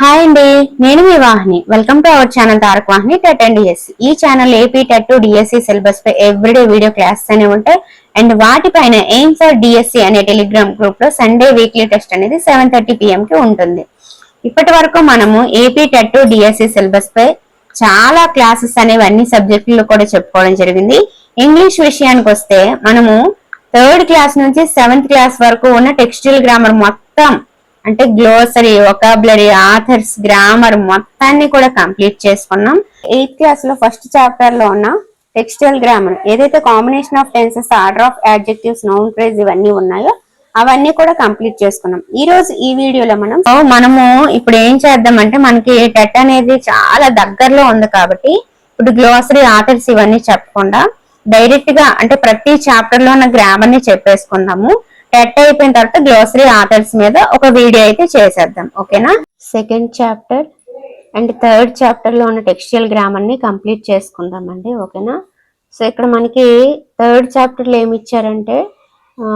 Hi అండి నేను మీ Vahini. Welcome to our channel Tarak Vahini TET and DSC ఈ channel AP TET to DSC syllabus pi everyday video classes అనే ఉంటాయి. And వాటిపైన aim for DSC అనే telegram గ్రూప్లో Sunday weekly test అనేది seven thirty PM కి ఉంటుంది. ఇప్పటి వరకు మనము AP TET to DSC syllabus పై చాలా క్లాసెస్ అనేవి అన్ని సబ్జెక్టులు కూడా చెప్పుకోవడం జరిగింది. ఇంగ్లీష్ విషయానికి వస్తే మనము థర్డ్ క్లాస్ నుంచి సెవెంత్ క్లాస్ వరకు ఉన్న టెక్స్టైల్ గ్రామర్ మొత్తం అంటే గ్లోసరీ ఒకాబులరీ ఆథర్స్ గ్రామర్ మొత్తాన్ని కూడా కంప్లీట్ చేసుకున్నాం. ఎయిత్ క్లాస్లో ఫస్ట్ చాప్టర్లో ఉన్న టెక్స్టైల్ గ్రామర్ ఏదైతే combination of tenses order of adjectives noun phrase ఇవన్నీ ఉన్నాయో అవన్నీ కూడా కంప్లీట్ చేసుకున్నాం. ఈ రోజు ఈ వీడియోలో మనం మనము ఇప్పుడు ఏం చేద్దామంటే మనకి టెట్ అనేది చాలా దగ్గరలో ఉంది కాబట్టి ఇప్పుడు గ్లోసరీ ఆథర్స్ ఇవన్నీ చెప్పకుండా డైరెక్ట్గా అంటే ప్రతి చాప్టర్లో ఉన్న గ్రామర్ని చెప్పేసుకుందాము. టెట్ అయిపోయిన తర్వాత గ్లోసరీ ఆథర్స్ మీద ఒక వీడియో అయితే చేసేద్దాం ఓకేనా? సెకండ్ చాప్టర్ అండ్ థర్డ్ చాప్టర్లో ఉన్న టెక్స్టైల్ గ్రామర్ని కంప్లీట్ చేసుకుందామండి ఓకేనా? సో ఇక్కడ మనకి థర్డ్ చాప్టర్లో ఏమి ఇచ్చారంటే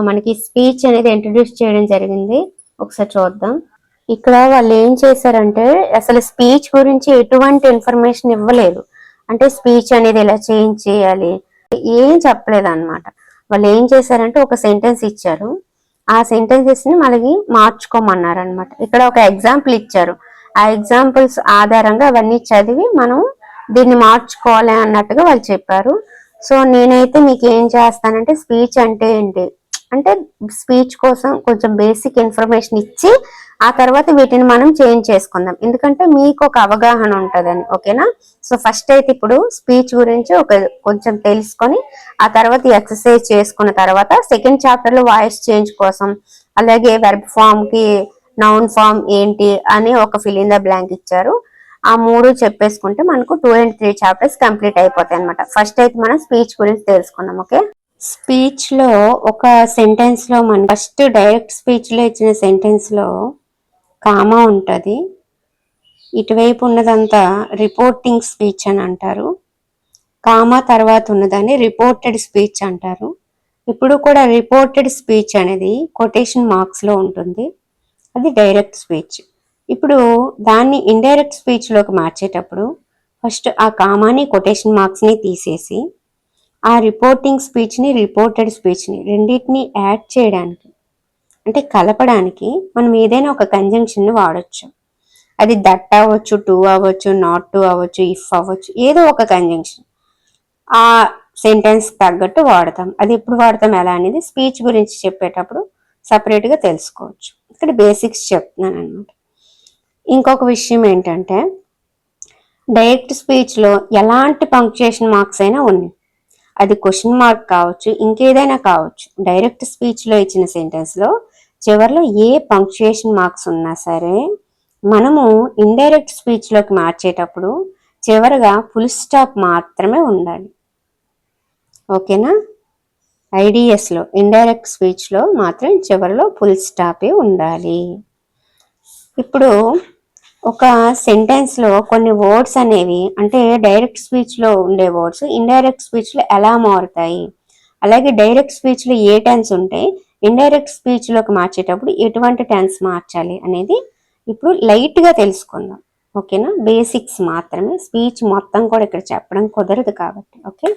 మనకి స్పీచ్ అనేది ఇంట్రడ్యూస్ చేయడం జరిగింది. ఒకసారి చూద్దాం. ఇక్కడ వాళ్ళు ఏం చేశారంటే అసలు స్పీచ్ గురించి ఎటువంటి ఇన్ఫర్మేషన్ ఇవ్వలేదు. అంటే స్పీచ్ అనేది ఎలా చేంజ్ చేయాలి ఏం చెప్పలేదు అన్నమాట వాళ్ళు ఏం చేశారంటే ఒక సెంటెన్స్ ఇచ్చారు. ఆ సెంటెన్సెస్ని మనకి మార్చుకోమన్నారు అనమాట ఇక్కడ ఒక ఎగ్జాంపుల్ ఇచ్చారు. ఆ ఎగ్జాంపుల్స్ ఆధారంగా అవన్నీ చదివి మనం దీన్ని మార్చుకోవాలి అన్నట్టుగా వాళ్ళు చెప్పారు. సో నేనైతే మీకు ఏం చేస్తానంటే స్పీచ్ అంటే ఏంటి? అంటే స్పీచ్ కోసం కొంచెం బేసిక్ ఇన్ఫర్మేషన్ ఇచ్చి ఆ తర్వాత వీటిని మనం చేంజ్ చేసుకుందాం. ఎందుకంటే మీకు ఒక అవగాహన ఉంటుందని ఓకేనా? సో ఫస్ట్ అయితే ఇప్పుడు స్పీచ్ గురించి ఒక కొంచెం తెలుసుకొని ఆ తర్వాత ఎక్సర్సైజ్ చేసుకున్న తర్వాత సెకండ్ చాప్టర్లో వాయిస్ చేంజ్ కోసం అలాగే వెర్బ్ ఫామ్కి నౌన్ ఫామ్ ఏంటి అని ఒక ఫిల్ ఇన్ ద బ్లాంక్ ఇచ్చారు. ఆ మూడు చెప్పేసుకుంటే మనకు two and three chapters complete అయిపోతాయి అనమాట ఫస్ట్ అయితే మనం స్పీచ్ గురించి తెలుసుకుందాం ఓకే? స్పీచ్లో ఒక సెంటెన్స్లో మన ఫస్ట్ డైరెక్ట్ స్పీచ్లో ఇచ్చిన సెంటెన్స్లో కామా ఉంటుంది. ఇటువైపు ఉన్నదంతా రిపోర్టింగ్ స్పీచ్ అని అంటారు. కామా తర్వాత ఉన్నదాన్ని రిపోర్టెడ్ స్పీచ్ అంటారు. ఇప్పుడు కూడా రిపోర్టెడ్ స్పీచ్ అనేది కొటేషన్ మార్క్స్లో ఉంటుంది. అది డైరెక్ట్ స్పీచ్ ఇప్పుడు దాన్ని ఇండైరెక్ట్ స్పీచ్లోకి మార్చేటప్పుడు ఫస్ట్ ఆ కామాని కొటేషన్ మార్క్స్ని తీసేసి ఆ రిపోర్టింగ్ స్పీచ్ని రిపోర్టెడ్ స్పీచ్ని రెండింటిని యాడ్ చేయడానికి అంటే కలపడానికి మనం ఏదైనా ఒక కంజంక్షన్ని వాడచ్చు. అది దట్ అవ్వచ్చు టు అవ్వచ్చు నాట్ టు అవ్వచ్చు ఇఫ్ అవ్వచ్చు ఏదో ఒక కంజంక్షన్ ఆ సెంటెన్స్ తగ్గట్టు వాడతాం. అది ఎప్పుడు వాడతాం ఎలా అనేది స్పీచ్ గురించి చెప్పేటప్పుడు సపరేట్గా తెలుసుకోవచ్చు. ఇక్కడ బేసిక్స్ చెప్తున్నాను అనమాట ఇంకొక విషయం ఏంటంటే డైరెక్ట్ స్పీచ్లో ఎలాంటి పంక్చుయేషన్ మార్క్స్ అయినా ఉన్నాయి. అది క్వశ్చన్ మార్క్ కావచ్చు ఇంకేదైనా కావచ్చు. డైరెక్ట్ స్పీచ్లో ఇచ్చిన సెంటెన్స్లో చివరిలో ఏ పంక్చుయేషన్ మార్క్స్ ఉన్నా సరే మనము ఇండైరెక్ట్ స్పీచ్లోకి మార్చేటప్పుడు చివరగా ఫుల్ స్టాప్ మాత్రమే ఉండాలి. ఓకేనా? ఐడిఎస్లో ఇండైరెక్ట్ స్పీచ్లో మాత్రం చివరిలో ఫుల్ స్టాపే ఉండాలి. ఇప్పుడు ఒక సెంటెన్స్లో కొన్ని వర్డ్స్ అనేవి అంటే డైరెక్ట్ స్పీచ్లో ఉండే వర్డ్స్ ఇండైరెక్ట్ స్పీచ్లో ఎలా మారుతాయి అలాగే డైరెక్ట్ స్పీచ్లో ఏ టెన్స్ ఉంటాయి ఇండైరెక్ట్ స్పీచ్లోకి మార్చేటప్పుడు ఎటువంటి టెన్స్ మార్చాలి అనేది ఇప్పుడు లైట్గా తెలుసుకుందాం. ఓకేనా బేసిక్స్ మాత్రమే. స్పీచ్ మొత్తం కూడా ఇక్కడ చెప్పడం కుదరదు కాబట్టి ఓకే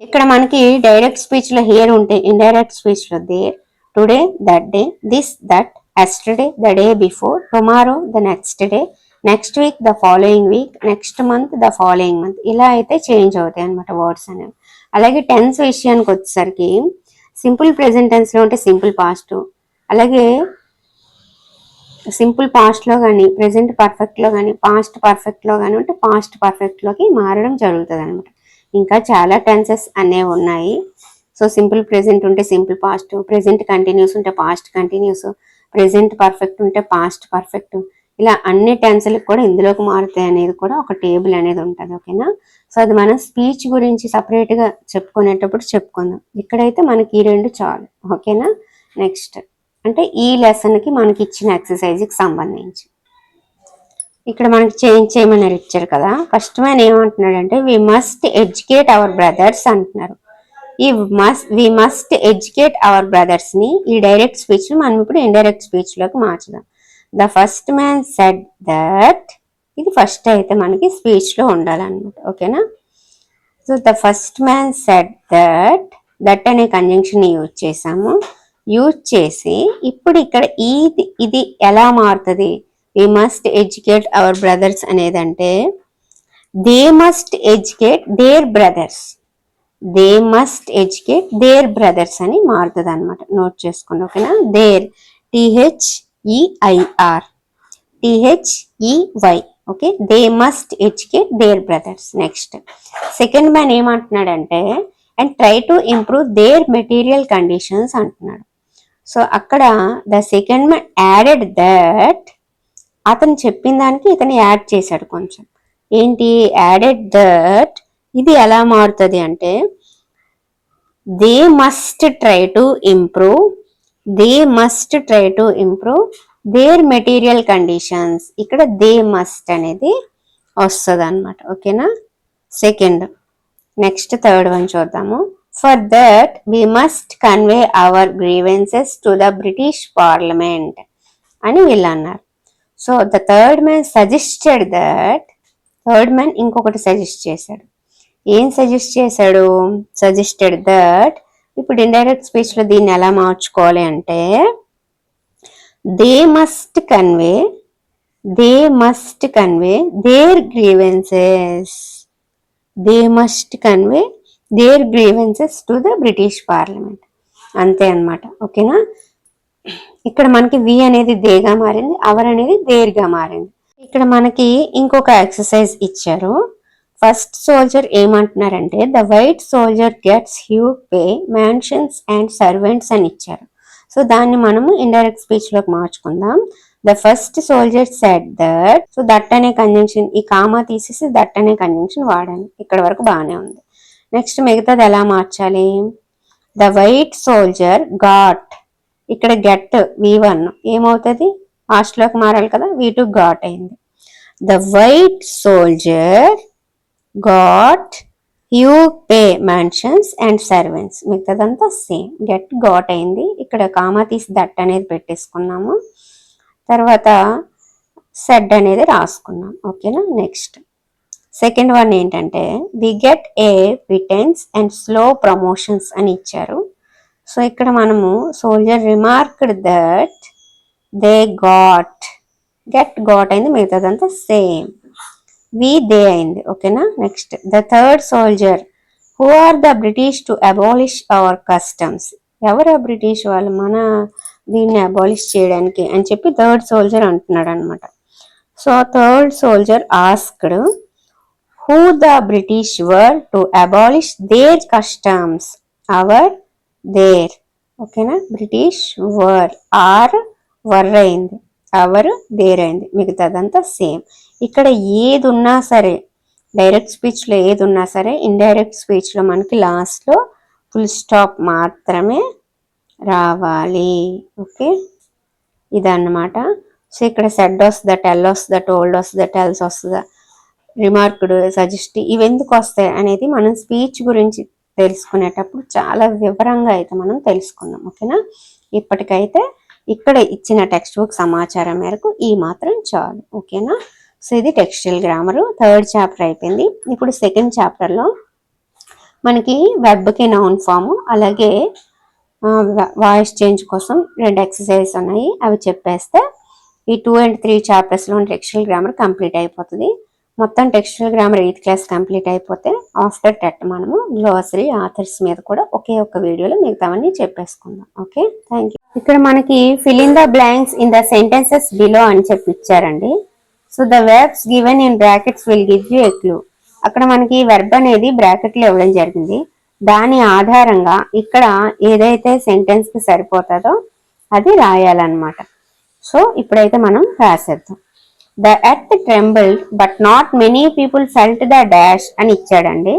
ఇక్కడ మనకి డైరెక్ట్ స్పీచ్లో హియర్ ఉంటే indirect స్పీచ్లో there today that day this that yesterday the day before tomorrow the next day next week the following week next month the following month ఇలా అయితే చేంజ్ అవుతాయి అనమాట వర్డ్స్ అనేవి. అలాగే టెన్స్ విషయానికి వచ్చేసరికి సింపుల్ ప్రెసెంట్ టెన్స్లో ఉంటే సింపుల్ పాస్ట్. అలాగే సింపుల్ పాస్ట్లో కానీ ప్రెసెంట్ పర్ఫెక్ట్లో కానీ పాస్ట్ పర్ఫెక్ట్లో కానీ ఉంటే పాస్ట్ పర్ఫెక్ట్లోకి మారడం జరుగుతుంది అనమాట ఇంకా చాలా టెన్సెస్ అనేవి ఉన్నాయి. సో సింపుల్ ప్రెసెంట్ ఉంటే సింపుల్ పాస్ట్ ప్రెజెంట్ కంటిన్యూస్ ఉంటే పాస్ట్ కంటిన్యూస్ ప్రెసెంట్ పర్ఫెక్ట్ ఉంటే పాస్ట్ పర్ఫెక్ట్ ఇలా అన్ని టెన్స్లకు కూడా ఇందులోకి మారుతాయి అనేది కూడా ఒక టేబుల్ అనేది ఉంటుంది ఓకేనా సో అది మనం స్పీచ్ గురించి సపరేట్గా చెప్పుకునేటప్పుడు చెప్పుకుందాం. ఇక్కడైతే మనకి ఈ రెండు చాలు ఓకేనా నెక్స్ట్ అంటే ఈ లెసన్కి మనకి ఇచ్చిన ఎక్సర్సైజ్కి సంబంధించి. ఇక్కడ మనకి చేంజ్ చేయమని ఇచ్చారు కదా? ఫస్ట్ ఆయన ఏమంటున్నాడంటే we must educate our brothers అంటున్నారు. ఈ must we must educate our బ్రదర్స్ని ఈ డైరెక్ట్ స్పీచ్ మనం ఇప్పుడు ఇండైరెక్ట్ స్పీచ్లోకి మార్చుదాం. The first man said that ఇది ఫస్ట్ అయితే మనకి స్పీచ్లో ఉండాలన్నమాట ఓకేనా so the first man set that that అనే కంజంక్షన్ యూజ్ చేసాము యూజ్ చేసి ఇప్పుడు ఇక్కడ ఇది ఇది ఎలా మారుతుంది? We must educate our brothers అనేదంటే they must educate their brothers they must educate their brothers అని మారుతుంది అనమాట నోట్ చేసుకోండి ఓకేనా their E I R T H E Y okay they must educate their brothers next second man ఏమంటున్నాడంటే and try to improve their material conditions అంటున్నాడు. So అక్కడ the second man added that అతను చెప్పిన దానికి ఇతను add చేశాడు కొంచెం. ఏంటి? యాడెడ్ దట్ ఇది ఎలా మారుతుంది అంటే they must try to improve they must try to improve their material conditions ఇక్కడ దే మస్ట్ అనేది వస్తుంది అనమాట ఓకేనా సెకండ్ నెక్స్ట్ థర్డ్ వన్ చూద్దాము. For that we must convey our grievances to the British Parliament అని వీళ్ళు అన్నారు. So the third man suggested that third man ఇంకొకటి సజెస్ట్ చేశాడు. ఏం సజెస్ట్ చేశాడు? సజెస్టెడ్ దట్ ఇప్పుడు ఇండైరెక్ట్ స్పీచ్లో దీన్ని ఎలా మార్చుకోవాలి అంటే they must convey they must convey their grievances they must convey their grievances to the British Parliament అంతే అనమాట ఓకేనా? ఇక్కడ మనకి వి అనేది దేగా మారింది అవర్ అనేది దేర్గా మారింది. ఇక్కడ మనకి ఇంకొక ఎక్సర్సైజ్ ఇచ్చారు. ఫస్ట్ సోల్జర్ ఏమంటున్నారంటే the white soldier gets huge pay mansions and servants అని ఇచ్చారు. సో దాన్ని మనము ఇండైరెక్ట్ స్పీచ్లోకి మార్చుకుందాం. The first soldier set that so that అనే కంజంక్షన్ ఈ కామా తీసేసి దట్ అనే కంజంక్షన్ వాడాను ఇక్కడ వరకు బాగానే ఉంది. నెక్స్ట్ మిగతాది ఎలా మార్చాలి? ద వైట్ సోల్జర్ గాట్ ఇక్కడ గెట్ వి వన్ ఏమవుతుంది? హాస్టల్లోకి మారాలి కదా వి టూ గాట్ అయింది. The white soldier got huge pay mansions and servants మిగతాదంతా సేమ్ గెట్ గాట్ అయింది. ఇక్కడ కామా తీసి దట్ అనేది పెట్టేసుకున్నాము. తర్వాత సెడ్ అనేది రాసుకున్నాం. ఓకేనా? నెక్స్ట్ సెకండ్ వన్ ఏంటంటే we get a pittance and slow promotions అని ఇచ్చారు. సో ఇక్కడ మనము soldier remarked that they got get got అయింది. మిగతాదంతా సేమ్ వి దే అయింది. ఓకేనా? Next. The third soldier. Who are the British to abolish our customs? ఎవరు బ్రిటిష్ వాళ్ళు? మన దీన్ని అబాలిష్ చేయడానికి అని చెప్పి థర్డ్ సోల్జర్ అంటున్నాడు అనమాట so third soldier asked who the British were to abolish their customs? Our their. ఓకేనా? British were. ఆర్ వర్ అయింది. అవర్ దేర్ అయింది. మిగతాదంతా సేమ్. ఇక్కడ ఏది ఉన్నా సరే డైరెక్ట్ స్పీచ్లో ఏది ఉన్నా సరే ఇండైరెక్ట్ స్పీచ్లో మనకి లాస్ట్లో ఫుల్ స్టాప్ మాత్రమే రావాలి. ఓకే ఇదన్నమాట. సో ఇక్కడ సెడ్ వస్తుందా టెల్ వస్తుందా టోల్డ్ వస్తుందా టెల్స్ వస్తుందా రిమార్క్డ్ సజెస్ట్ ఇవి ఎందుకు వస్తాయి అనేది మనం స్పీచ్ గురించి తెలుసుకునేటప్పుడు చాలా వివరంగా అయితే మనం తెలుసుకుందాం ఓకేనా ఇప్పటికైతే ఇక్కడ ఇచ్చిన టెక్స్ట్ బుక్ సమాచారం మేరకు ఈ మాత్రం చాలు. ఓకేనా సో ఇది టెక్స్టైల్ గ్రామర్. థర్డ్ చాప్టర్ అయిపోయింది. ఇప్పుడు సెకండ్ చాప్టర్లో మనకి వెబ్కి నౌన్ ఫామ్ అలాగే వాయిస్ చేంజ్ కోసం రెండు ఎక్సర్సైజ్ ఉన్నాయి. అవి చెప్పేస్తే ఈ టూ అండ్ త్రీ చాప్టర్స్లో టెక్స్టైల్ గ్రామర్ కంప్లీట్ అయిపోతుంది. మొత్తం textile grammar eighth class complete అయిపోతే ఆఫ్టర్ టెట్ మనము గ్లోసరీ ఆథర్స్ మీద కూడా ఒకే ఒక వీడియోలో మిగతావన్నీ చెప్పేసుకుందాం. ఓకే? థ్యాంక్ యూ ఇక్కడ మనకి fill in the blanks in the sentences below అని చెప్పి ఇచ్చారండి. So the verbs given in brackets will give you a clue అక్కడ మనకి వెర్బ్ అనేది బ్రాకెట్లో ఇవ్వడం జరిగింది. దాని ఆధారంగా ఇక్కడ ఏదైతే సెంటెన్స్కి సరిపోతుందో అది రాయాలన్నమాట. సో ఇప్పుడైతే మనం రాసేద్దాం. The earth trembled but not many people felt the dash అని ఇచ్చాడండి.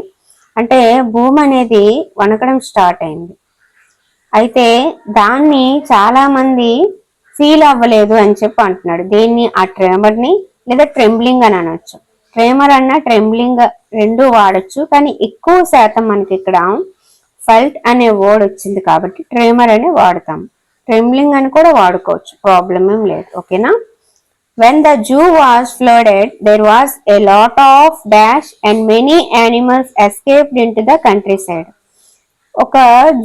అంటే భూమి అనేది వణకడం స్టార్ట్ అయింది. అయితే దాన్ని చాలా మంది ఫీల్ అవ్వలేదు అని చెప్పి అంటున్నాడు. దీన్ని ఆ ట్రెంబర్ని లేదా ట్రెంబ్లింగ్ అని అనొచ్చు. ట్రేమర్ అన్న ట్రెంబ్లింగ్ రెండు వాడచ్చు కానీ ఎక్కువ శాతం మనకి ఇక్కడ ఫెల్ట్ అనే వర్డ్ వచ్చింది కాబట్టి ట్రేమర్ అనే వాడతాం. ట్రెంబ్లింగ్ అని కూడా వాడుకోవచ్చు ప్రాబ్లం ఏం లేదు ఓకేనా when the zoo was flooded flooded, there was lot of of and and many escaped escaped the countryside ఒక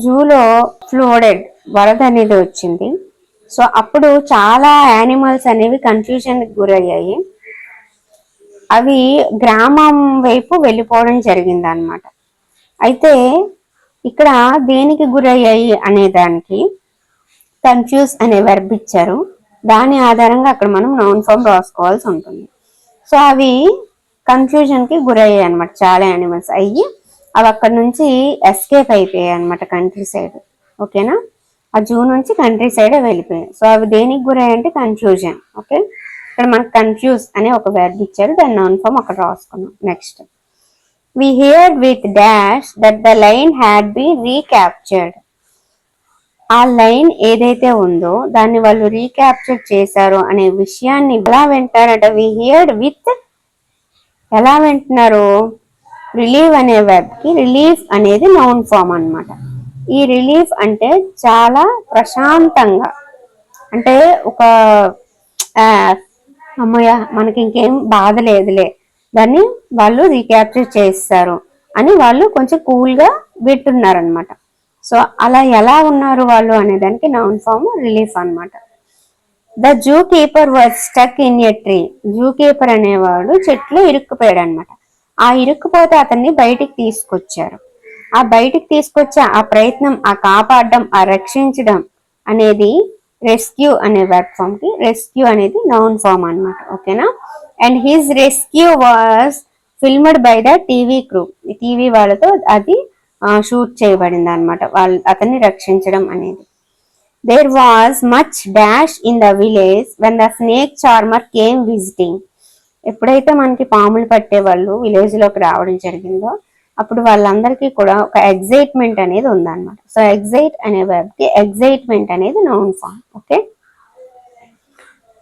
జూలో ఫ్లోడెడ్ వరద అనేది వచ్చింది. సో అప్పుడు చాలా యానిమల్స్ అనేవి కన్ఫ్యూజన్కి గురయ్యాయి. అవి గ్రామం వైపు వెళ్ళిపోవడం జరిగింది అనమాట అయితే ఇక్కడ దేనికి గురయ్యాయి అనే దానికి కన్ఫ్యూజ్ అనే వెర్బ్ ఇచ్చారు. దాని ఆధారంగా అక్కడ మనం నౌన్ ఫామ్ రాసుకోవాల్సి ఉంటుంది. సో అవి కన్ఫ్యూజన్కి గురయ్యాయి అనమాట చాలా యానిమల్స్ అయ్యి అవి అక్కడ నుంచి ఎస్కేప్ అయిపోయాయి అనమాట కంట్రీ సైడ్ ఓకేనా ఆ జూ నుంచి కంట్రీ సైడ్ వెళ్ళిపోయాయి. సో అవి దేనికి గురయ్యాయి అంటే కన్ఫ్యూజన్ ఓకే ఇక్కడ మనకు కన్ఫ్యూజ్ అనే ఒక వెర్బ్ ఇచ్చారు. దాని నౌన్ ఫామ్ అక్కడ రాసుకున్నాం. Next we heard with dash that the line had be recaptured ఆ లైన్ ఏదైతే ఉందో దాన్ని వాళ్ళు రీక్యాప్చర్ చేశారు అనే విషయాన్ని ఎలా వింటారట? వి హియర్డ్ విత్ ఎలా వింటున్నారు? రిలీవ్ అనే వెబ్కి రిలీఫ్ అనేది నౌన్ ఫామ్ అన్నమాట. ఈ రిలీఫ్ అంటే చాలా ప్రశాంతంగా అంటే ఒక అమ్మయ్య మనకి ఇంకేం బాధ లేదులే. దాన్ని వాళ్ళు రీక్యాప్చర్ చేస్తారు అని వాళ్ళు కొంచెం కూల్గా వింటున్నారనమాట అనమాట సో అలా ఎలా ఉన్నారు వాళ్ళు అనే దానికి నౌన్ ఫామ్ రిలీఫ్ అన్నమాట. The zoo keeper was stuck in a tree zoo keeper అనేవాడు చెట్లు ఇరుక్కుపోయాడు అనమాట ఆ ఇరుక్కుపోతే అతన్ని బయటికి తీసుకొచ్చారు. ఆ బయటికి తీసుకొచ్చే ఆ ప్రయత్నం ఆ కాపాడడం ఆ రక్షించడం అనేది రెస్క్యూ అనే వర్క్ ఫామ్కి రెస్క్యూ అనేది నౌన్ ఫామ్ అన్నమాట ఓకేనా and his rescue was filmed by the TV crew TV వాళ్ళతో అది షూట్ చేయబడింది అనమాట వాళ్ళు అతన్ని రక్షించడం అనేది. There was much dash in the village when the snake charmer came visiting ఎప్పుడైతే మనకి పాములు పట్టే వాళ్ళు విలేజ్లోకి రావడం జరిగిందో అప్పుడు వాళ్ళందరికీ కూడా ఒక ఎగ్జైట్మెంట్ అనేది ఉందన్నమాట. సో ఎగ్జైట్ అనే వెబ్కి ఎగ్జైట్మెంట్ అనేది నౌన్ ఫామ్ ఓకే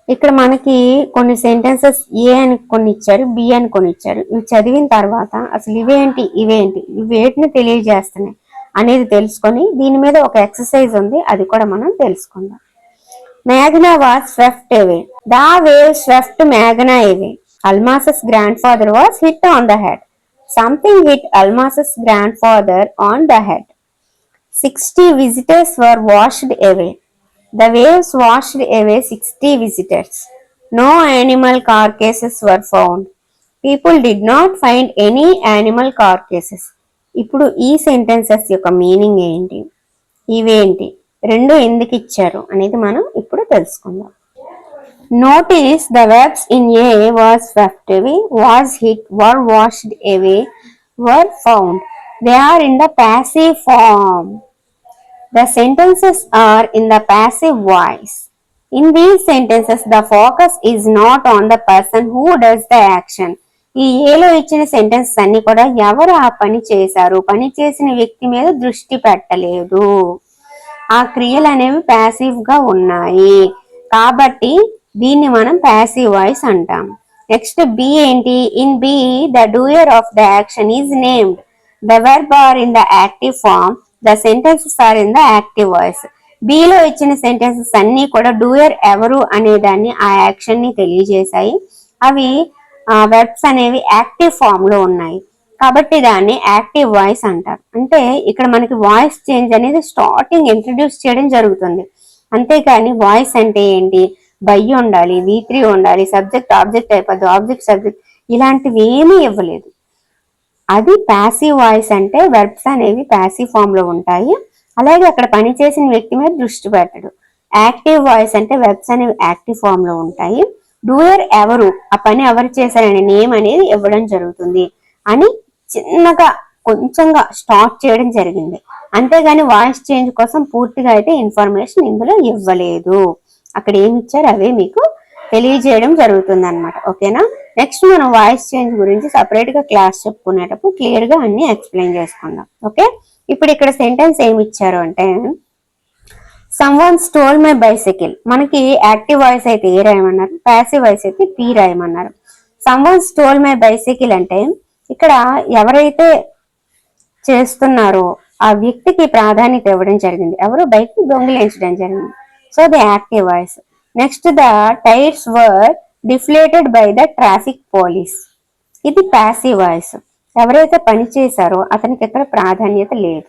ఇక్కడ మనకి కొన్ని సెంటెన్సెస్ ఏ అని కొన్ని ఇచ్చారు బి అని కొన్ని ఇచ్చారు ఇవి చదివిన తర్వాత అసలు ఇవేంటి ఇవేంటి ఇవేటిని తెలియజేస్తున్నాయి అనేది తెలుసుకొని దీని మీద ఒక ఎక్సర్సైజ్ ఉంది అది కూడా మనం తెలుసుకుందాం. మేఘనా వాస్ స్వెఫ్ట్ అవే దా వేవ్ స్వెఫ్ట్ మేఘనా అవే అల్మాసస్ grandfather was hit on the head something hit అల్మాసస్ grand father on the head sixty visitors were washed away The waves washed away 60 visitors. No animal carcasses were found. People did not find any animal carcasses. ఇప్పుడు ఈ sentences యొక్క meaning ఏంటి ఇవేంటి రెండు ఎందుకు ఇచ్చారు అనేది మనం ఇప్పుడు తెలుసుకుందాం Notice the verbs in A was swept away, was hit, were washed away, were found. They are in the passive form. The sentences are in the passive voice. In these sentences, the focus is not on the person who does the action. ఈ ఏలో ఇచ్చిన sentence అన్ని కూడా ఎవరు ఆ పని చేశారు పని చేసిన వ్యక్తి మీద దృష్టి పెట్టలేదు ఆ క్రియలు అనేవి ప్యాసివ్గా ఉన్నాయి కాబట్టి దీన్ని మనం ప్యాసివ్ వాయిస్ అంటాం. నెక్స్ట్ బి ఏంటి? In B the doer of the action is named the verb are in the active form the sentences are in the active వాయిస్లో ఇచ్చిన సెంటెన్సెస్ అన్ని కూడా డూయర్ ఎవరు అనే దాన్ని ఆ యాక్షన్ని తెలియజేశాయి. అవి వెర్బ్స్ అనేవి యాక్టివ్ ఫామ్లో ఉన్నాయి. కాబట్టి దాన్ని యాక్టివ్ వాయిస్ అంటారు అంటే ఇక్కడ మనకి వాయిస్ చేంజ్ అనేది స్టార్టింగ్ ఇంట్రడ్యూస్ చేయడం జరుగుతుంది. అంతేకాని వాయిస్ అంటే ఏంటి? బై ఉండాలి వి త్రీ ఉండాలి సబ్జెక్ట్ ఆబ్జెక్ట్ అయిపోద్ది ఆబ్జెక్ట్ సబ్జెక్ట్ ఇలాంటివి ఏమీ ఇవ్వలేదు. అది ప్యాసివ్ వాయిస్ అంటే వెర్బ్స్ అనేవి ప్యాసివ్ ఫామ్లో ఉంటాయి. అలాగే అక్కడ పని చేసిన వ్యక్తి మీద దృష్టి పెట్టడు. యాక్టివ్ వాయిస్ అంటే వెబ్స్ అనేవి యాక్టివ్ ఫామ్లో ఉంటాయి. డూయర్ ఎవరు? ఆ పని ఎవరు చేశారనే నేమ్ అనేది ఇవ్వడం జరుగుతుంది అని చిన్నగా కొంచెంగా స్టార్ట్ చేయడం జరిగింది. అంతేగాని వాయిస్ చేంజ్ కోసం పూర్తిగా అయితే ఇన్ఫర్మేషన్ ఇందులో ఇవ్వలేదు. అక్కడ ఏమి ఇచ్చారు అవే మీకు తెలియజేయడం జరుగుతుంది అనమాట ఓకేనా? నెక్స్ట్ మనం వాయిస్ చేంజ్ గురించి సపరేట్గా క్లాస్ చెప్పుకునేటప్పుడు క్లియర్గా అన్ని ఎక్స్ప్లెయిన్ చేసుకుందాం. ఓకే? ఇప్పుడు ఇక్కడ సెంటెన్స్ ఏమి ఇచ్చారు అంటే సమ్వన్ స్టోల్ మై బైసైకిల్ మనకి యాక్టివ్ వాయిస్ అయితే ఏ రాయమన్నారు? ప్యాసివ్ వాయిస్ అయితే పి రాయమన్నారు. సమ్వన్ స్టోల్ మై బైసైకిల్ అంటే ఇక్కడ ఎవరైతే చేస్తున్నారో ఆ వ్యక్తికి ప్రాధాన్యత ఇవ్వడం జరిగింది. ఎవరు బైక్ దొంగిలించడం జరిగింది. So the active voice next the tyres were deflated by the traffic police ఇది ప్యాసివ్ వాయిస్ ఎవరైతే పని చేశారో అతనికి ఎక్కడ ప్రాధాన్యత లేదు.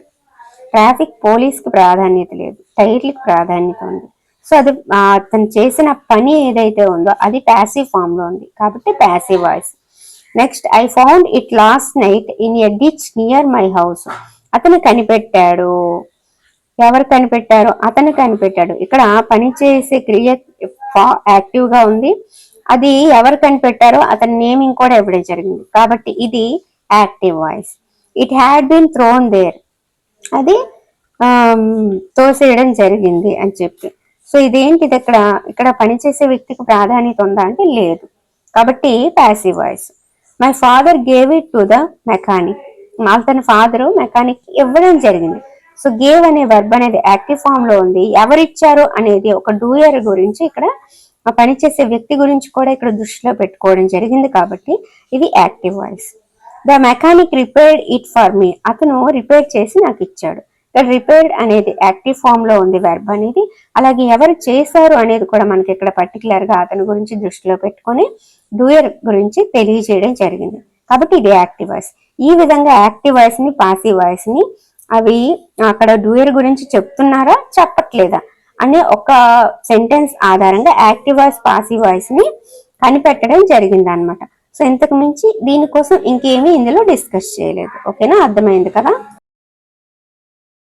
ట్రాఫిక్ పోలీస్కి ప్రాధాన్యత లేదు. టైర్లకు ప్రాధాన్యత ఉంది. సో అది అతను చేసిన పని ఏదైతే ఉందో అది ప్యాసివ్ ఫామ్లో ఉంది. కాబట్టి passive voice next I found it last night in a ditch near my house అతను కనిపెట్టాడు. ఎవరు కనిపెట్టారు అతను కనిపెట్టాడు. ఇక్కడ పని చేసే క్రియ యాక్టివ్గా ఉంది. అది ఎవరు కనిపెట్టారో అతని నేమింగ్ కూడా ఇవ్వడం జరిగింది. కాబట్టి ఇది active voice. It had been thrown there అది తోసేయడం జరిగింది అని చెప్పి. సో ఇదేంటిది ఇక్కడ ఇక్కడ పనిచేసే వ్యక్తికి ప్రాధాన్యత ఉందా అంటే లేదు. కాబట్టి passive voice my father gave it to the mechanic అతని ఫాదర్ మెకానిక్ ఇవ్వడం జరిగింది. సో గేవ్ అనే వర్బ్ అనేది యాక్టివ్ ఫామ్లో ఉంది. ఎవరిచ్చారు అనేది ఒక డూయర్ గురించి ఇక్కడ ఆ పనిచేసే వ్యక్తి గురించి కూడా ఇక్కడ దృష్టిలో పెట్టుకోవడం జరిగింది కాబట్టి ఇది active voice the mechanic repaired it for me అతను రిపేర్ చేసి నాకు ఇచ్చాడు. ఇక్కడ రిపేర్డ్ అనేది యాక్టివ్ ఫామ్లో ఉంది వెర్బ్ అనేది. అలాగే ఎవరు చేశారు అనేది కూడా మనకి ఇక్కడ పర్టికులర్గా అతని గురించి దృష్టిలో పెట్టుకొని డూయర్ గురించి తెలియజేయడం జరిగింది. కాబట్టి ఇది యాక్టివ్ వాయిస్ ఈ విధంగా యాక్టివ్ వాయిస్ని పాసివ్ వాయిస్ని అవి అక్కడ డూయర్ గురించి చెప్తున్నారా చెప్పట్లేదా? అనే ఒక సెంటెన్స్ ఆధారంగా యాక్టివ్ వాయిస్ పాసివ్ వాయిస్ని కనిపెట్టడం జరిగింది అనమాట సో ఇంతకు మించి దీనికోసం ఇంకేమీ ఇందులో డిస్కస్ చేయలేదు. ఓకేనా అర్థమైంది కదా?